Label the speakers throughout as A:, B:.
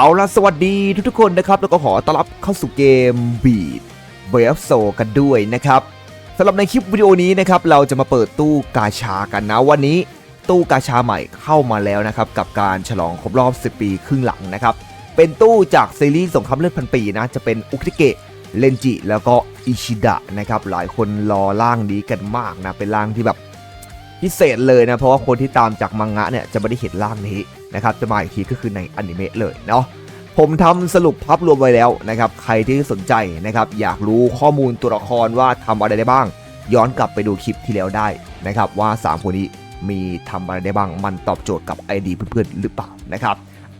A: เอาละสวัสดีทุกๆคนนะครับ แล้วก็ขอต้อนรับเข้าสู่เกมบีดเบฟโซกันด้วยนะครับสำหรับในคลิปวิดีโอนี้นะครับ เราจะมาเปิดตู้กาชากันนะวันนี้ ตู้กาชาใหม่เข้ามาแล้วนะครับ กับการฉลองครบรอบ 10 ปีครึ่งหลังนะครับ เป็นตู้จากซีรีส์สงครามเลือดพันปีนะ จะเป็นอุคิเกะเลนจิ แล้วก็อิชิดะนะครับ หลายคนรอร่างนี้กันมากนะ เป็นร่างที่แบบ พิเศษเลยนะ เพราะว่าคนที่ตามจากมังงะเนี่ยจะไม่ได้เห็นร่างนี้นะครับจะมาอีกทีก็คือในอนิเมะเลยเนาะผมทำสรุปภาพรวมไว้แล้วนะครับใครที่สนใจนะครับอยากรู้ข้อมูลตัวละครว่าทำอะไรได้บ้าง ย้อนกลับไปดูคลิปที่แล้วได้นะครับว่า 3 คนนี้มีทำอะไรได้บ้าง มันตอบโจทย์กับ ID เพื่อนๆหรือเปล่านะครับ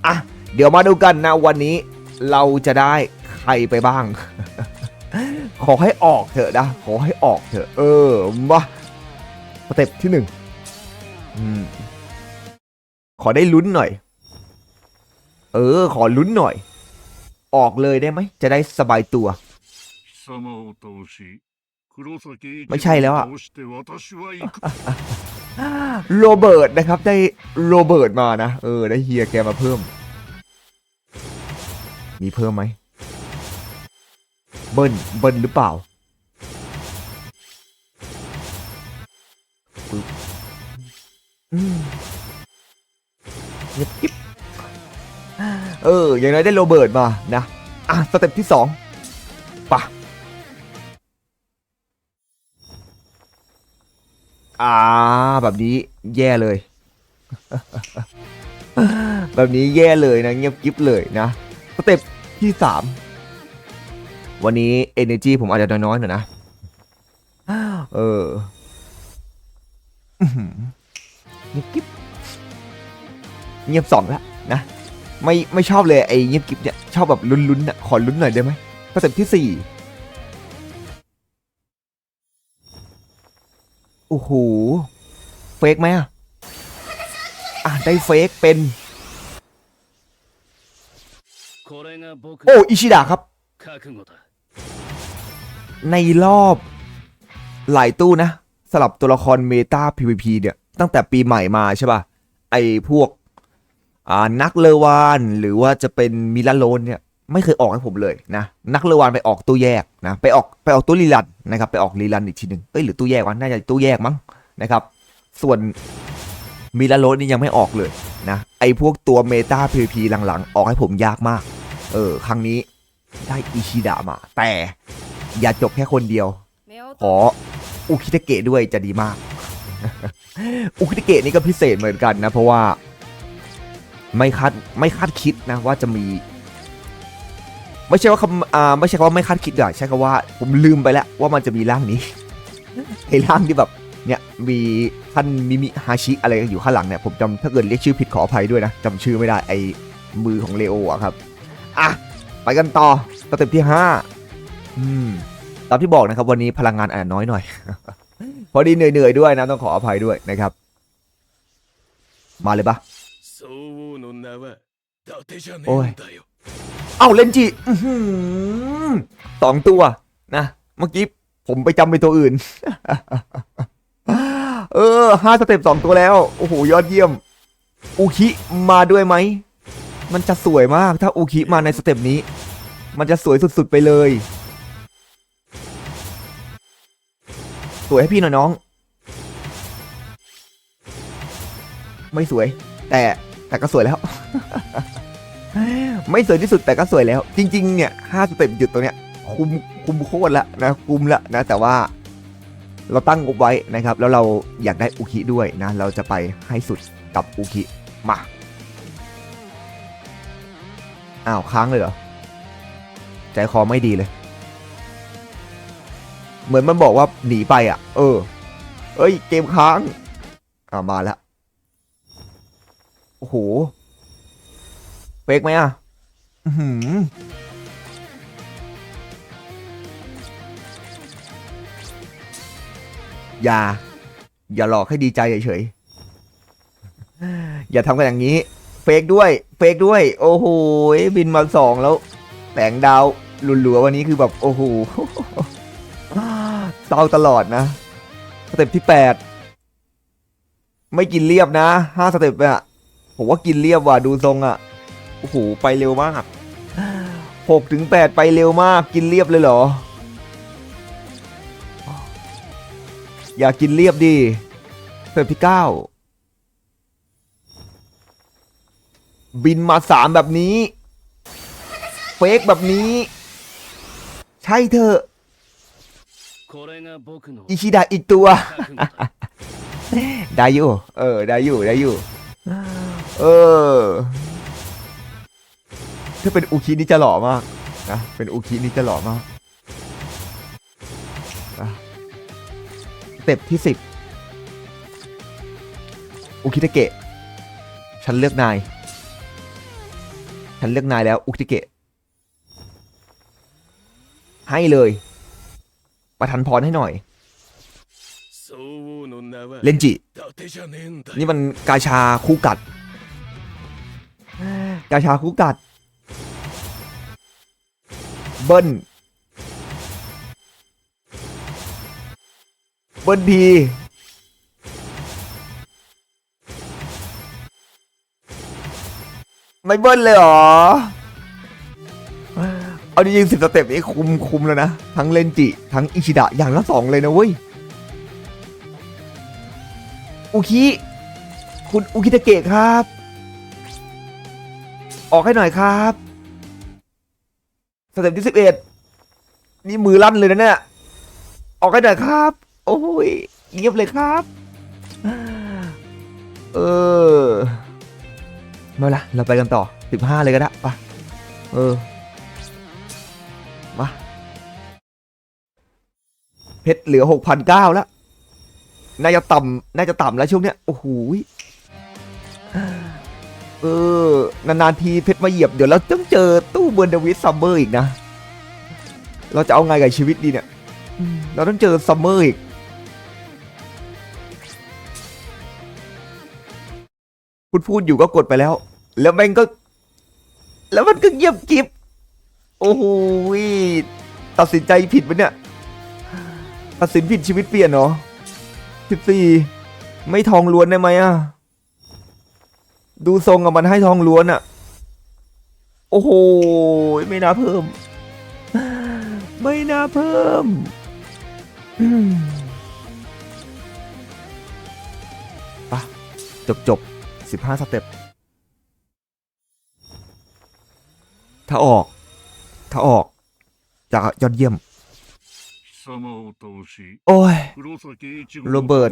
A: อะเดี๋ยวมาดูกันนะวันนี้เราจะได้ใครไปบ้าง ขอให้ออกเถอะนะขอให้ออกเถอะเออมา สเต็ปที่หนึ่งขอได้ลุ้นหน่อย เออ ขอลุ้นหน่อย ออกเลยได้ไหม จะได้สบายตัว ไม่ใช่แล้วอะโรเบิร์ตนะครับ ได้โรเบิร์ตมานะ เออ ได้เฮียแกมาเพิ่ม มีเพิ่มไหม เบิ้นเบิ้นหรือเปล่า อืมเงียบกิ๊บเออ อย่างน้อยได้โรเบิร์ตมานะ อะ สเต็ปที่สองปะอ่า แบบนี้แย่เลย แบบนี้แย่เลยนะ เงียบกิ๊บเลยนะ สเต็ปที่สามวันนี้ energy ผมอาจจะน้อยๆหน่อยนะ เออ เงียบกิ๊บเงียบสองละนะไม่ไม่ชอบเลยไอ้เงียบกิ๊บเนี่ยชอบแบบลุ้นๆนะขอลุ้นหน่อยได้ไหมเปอร์เซ็นที่สี่โอ้โหเฟกไหมอะอะได้เฟกเป็น โอ้อิชิดะครับ ในรอบหลายตู้นะ สลับตัวละครเมตา PVP เนี่ย ตั้งแต่ปีใหม่มาใช่ป่ะ ไอ้พวกอ่านักเลวานหรือว่าจะเป็นมิลาโลนเนี่ย ไม่เคยออกให้ผมเลยนะ นักเลวานไปออกตู้แยกนะ ไปออกไปออกตู้รีลันนะครับ ไปออกรีลันอีกทีหนึ่งเอ้ยหรือตู้แยกวะน่าจะตู้แยกมั้งนะครับ ส่วนมิลาโลนนี่ยังไม่ออกเลยนะไอ้พวกตัวเมตา PVP หลังๆ ออกให้ผมยากมาก เออครั้งนี้ได้อิชิดะมา แต่อย่าจบแค่คนเดียวขอ อุคิเตเกะด้วยจะดีมาก อุคิเตเกะนี่ก็พิเศษเหมือนกันนะ เพราะว่าไม่คาดไม่คาดคิดนะว่าจะมี ไม่ใช่ว่าคำอ่าไม่ใช่คำว่าไม่คาดคิดอะใช้คำว่าผมลืมไปแล้วว่ามันจะมีร่างนี้ไอ้ร่างที่แบบเนี่ยมีท่านมิมิฮาชิอะไรอยู่ข้างหลังเนี่ยผมจำถ้าเกิดเรียกชื่อผิดขออภัยด้วยนะจำชื่อไม่ได้ไอ้มือของเลโออะครับ อะ ไปกันต่อสเต็ปที่ห้าอืม ตามที่บอกนะครับ วันนี้พลังงานอาจน้อยหน่อย พอดีเหนื่อยๆด้วยนะต้องขออภัยด้วยนะครับ มาเลยปะ
B: โอ้ย
A: เอ้าเลนจิสองตัวนะเมื่อกี้ผมไปจำไปตัวอื่น เออห้าสเต็ปสองตัวแล้ว โอ้โห ยอดเยี่ยม อุคิมาด้วยไหม มันจะสวยมากถ้าอุคิมาในสเต็ปนี้ มันจะสวยสุดๆไปเลย สวยให้พี่หน่อยน้อง ไม่สวย แต่แต่ก็สวยแล้ว ไม่สวยที่สุดแต่ก็สวยแล้ว จริง ๆ เนี่ยห้าสเต็ปหยุดตรงเนี้ย คุมคุมโคตรละนะคุมละนะ แต่ว่าเราตั้งงบไว้นะครับ แล้วเราอยากได้อุคิด้วยนะ เราจะไปให้สุดกับอุคิมาอ้าวค้างเลยเหรอ ใจคอไม่ดีเลย เหมือนมันบอกว่าหนีไปอะ เออ เอ้ย เกมค้าง อ่ามาแล้ว โอ้โห เฟกไหมอะ อื้อหืออย่า อย่าหลอกให้ดีใจเฉยๆ อย่าทำกันอย่างนี้ เฟกด้วย เฟกด้วย โอ้โห บินมาสองแล้ว แสงดาวหลุวๆวันนี้คือแบบ โอ้โห เตาตลอดนะ สเต็ปที่แปดไม่กินเรียบนะห้าสเต็ปอะผมว่ากินเรียบว่ะดูทรงอะโอ้โหไปเร็วมากหกถึงแปดไปเร็วมากกินเรียบเลยเหรอ อยากกินเรียบดีสเต็ปที่เก้าบินมาสามแบบนี้ เฟกแบบนี้ ใช่เถอะ อิชิดะอีกตัว ได้อยู่ เออ ได้อยู่ ได้อยู่ เออ ถ้าเป็นอุคินี่จะหล่อมากนะ เป็นอุคินี่จะหล่อมากเต็ปที่สิบอุคิตะเกะ ฉันเลือกนาย ฉันเลือกนายแล้วอุคิตะเกะ ให้เลย ประทานพรให้หน่อย เลนจิ นี่มันกาชาคู่กัด กาชาคู่กัด เบิ้ล เบิ้ลพีไม่เบิ้ลเลยเหรอ เอาจริงๆสิบสเต็ปนี้คุมคุมแล้วนะ ทั้งเลนจิ ทั้งอิชิดะอย่างละสองเลยนะเว้ย อุคิ คุณอุคิตะเกะครับ ออกให้หน่อยครับ สเต็ปที่สิบเอ็ดนี่มือลั่นเลยนะเนี่ย ออกให้หน่อยครับ โอ้ยเงียบเลยครับ เออ ไม่เป็นไรเราไปกันต่อสิบห้าเลยก็ได้ไปะเออ มา เพชรเหลือหกพันเก้าแล้ว น่าจะต่ำน่าจะต่ำแล้วช่วงเนี้ย โอ้โหเออ นานๆทีเพชรมาเหยียบ เดี๋ยวเราต้องเจอตู้เบิร์เดวิสซัมเมอร์อีกนะ เราจะเอาไงกับชีวิตดีเนี่ย เราต้องเจอซัมเมอร์อีกพูดพูดอยู่ก็กดไปแล้ว แล้วแม่งก็ แล้วมันก็เงียบกิบ โอ้โหตัดสินใจผิดปะเนี่ย ตัดสินผิดชีวิตเปลี่ยนเหรอสิบสี่ไม่ทองล้วนได้ไหมอะ ดูทรงกับมันให้ทองล้วนอะ โอ้โห ไม่น่าเพิ่ม ไม่น่าเพิ่ม ปะจบจบสิบห้าสเต็ป ถ้าออก ถ้าออกจะยอดเยี่ยม โอ้ย โรเบิ
C: ร์ต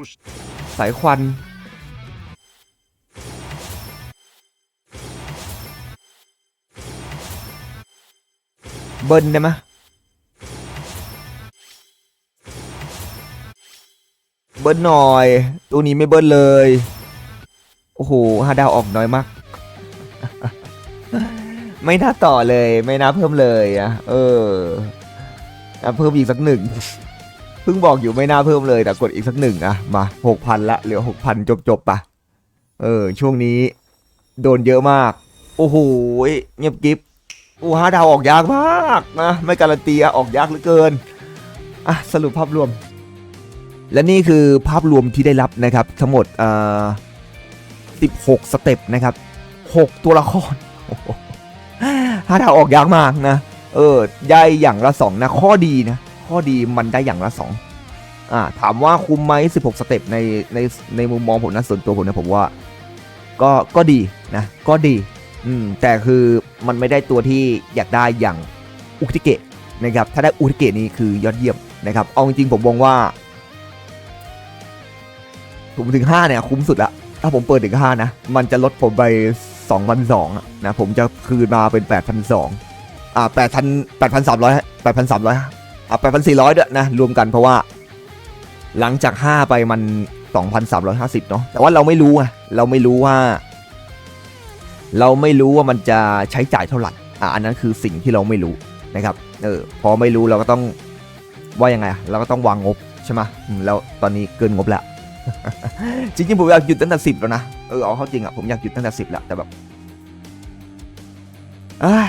A: สายควัน เบิร์นได้ไหมเบิร์นหน่อย ตัวนี้ไม่เบิร์นเลย โอ้โหหาดาวออกน้อยมาก ไม่น่าต่อเลย ไม่น่าเพิ่มเลยอะ เอออะเพิ่มอีกสักหนึ่งเพิ่งบอกอยู่ไม่น่าเพิ่มเลย แต่กดอีกสักหนึ่งอะมาหกพันละเหลือหกพันจบจบปะเออ ช่วงนี้ โดนเยอะมาก โอ้โหเงียบกิฟโอ้ห้าดาวออกยากมากนะไม่การันตีอะออกยากเหลือเกินอะสรุปภาพรวม และนี่คือภาพรวมที่ได้รับนะครับ ทั้งหมดเอ่อสิบหกสเต็ปนะครับหกตัวละคร โอ้โหห้าดาวออกยากมากนะ เออ ได้อย่างละสองนะ ข้อดีนะ ข้อดีมันได้อย่างละสองอ่า ถามว่าคุ้มไหม16 สเต็ปในในในมุมมองผมนะส่วนตัวผมนะผมว่า ก็ก็ดีนะ ก็ดี อืม แต่คือมันไม่ได้ตัวที่อยากได้อย่างอุทิเกะนะครับ ถ้าได้อุทิเกะนี่คือยอดเยี่ยมนะครับ เอาจริงๆผมมองว่าผมถึง 5 เนี่ย คุ้มสุดละ ถ้าผมเปิดถึง 5 นะ มันจะลดผมไป 2,200อะนะผมจะคืนมาเป็น 8,200อ่า8,000 8,300 8,300อะ8,400 ด้วยนะ รวมกันเพราะว่า หลังจาก 5 ไปมัน 2,350 เนาะแต่ว่าเราไม่รู้ไงเราไม่รู้ว่า เราไม่รู้ว่ามันจะใช้จ่ายเท่าไหร่อะอันนั้นคือสิ่งที่เราไม่รู้นะครับเออพอไม่รู้เราก็ต้องว่ายังไงอะเราก็ต้องวางงบใช่ไหมอืมแล้วตอนนี้เกินงบแล้วจริงๆผมอยากหยุดตั้งแต่สิบแล้วนะ เออเอาเข้าจริงอะผมอยากหยุดตั้งแต่สิบแล้วแต่แบบเอ้ย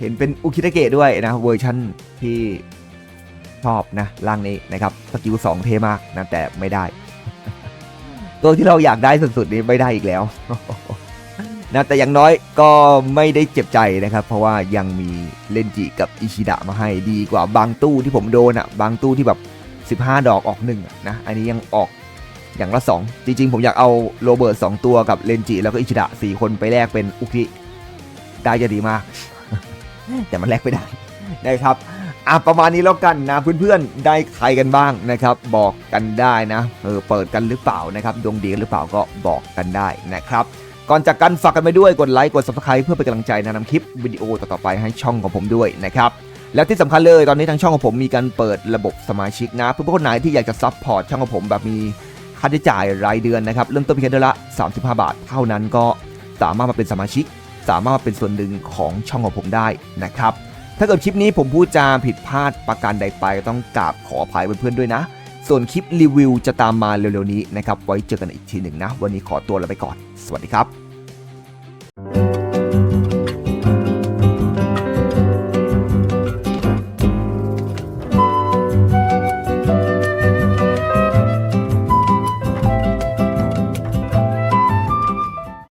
A: เห็นเป็นอุคิตะเกะด้วยนะเวอร์ชั่นที่ชอบนะร่างนี้นะครับสกิลสองเทมากนะแต่ไม่ได้ ตัวที่เราอยากได้สุดๆนี้ไม่ได้อีกแล้วนะแต่อย่างน้อยก็ไม่ได้เจ็บใจนะครับ เพราะว่ายังมีเลนจิกับอิชิดะมาให้ดีกว่าบางตู้ที่ผมโดนอะ่ะบางตู้ที่แบบ 15 ดอกออกหนึ่งนะอันนี้ยังออก อย่างละ 2 จริงๆ ผมอยากเอาโรเบิร์ต2ตัวกับเลนจิแล้วก็อิชิดะ4คนไปแลกเป็นอุคิได้จะดีมาก แต่มันแลกไม่ได้นะครับอะประมาณนี้แล้วกันนะเพื่อนๆ ได้ใครกันบ้างนะครับ บอกกันได้นะเออเปิดกันหรือเปล่านะครับดวงดีกันหรือเปล่าก็บอกกันได้นะครับก่อนจากกันฝากกันไปด้วยกดไลค์กด subscribe เพื่อเป็นกำลังใจในะนำคลิปวิดีโอต่อๆไปให้ช่องของผมด้วยนะครับแล้วที่สำคัญเลยตอนนี้ทางช่องของผมมีการเปิดระบบสมาชิกนะเพื่อนๆคนไหนที่อยากจะซัพพอร์ตช่องของผมแบบมี ค่าใช้จ่ายรายเดือนนะครับ เริ่มต้นเพียงเดือนละ 35 บาท เท่านั้นก็สามารถมาเป็นสมาชิก สามารถมาเป็นส่วนหนึ่งของช่องของผมได้นะครับ ถ้าเกิดคลิปนี้ผมพูดจาผิดพลาดประการใดไปต้องกราบขออภัยเพื่อนๆด้วยนะ ส่วนคลิปรีวิวจะตามมาเร็วๆนี้นะครับ ไว้เจอกันอีกทีหนึ่งนะ วันนี้ขอตัวลาไปก่อน สวัสดีครับ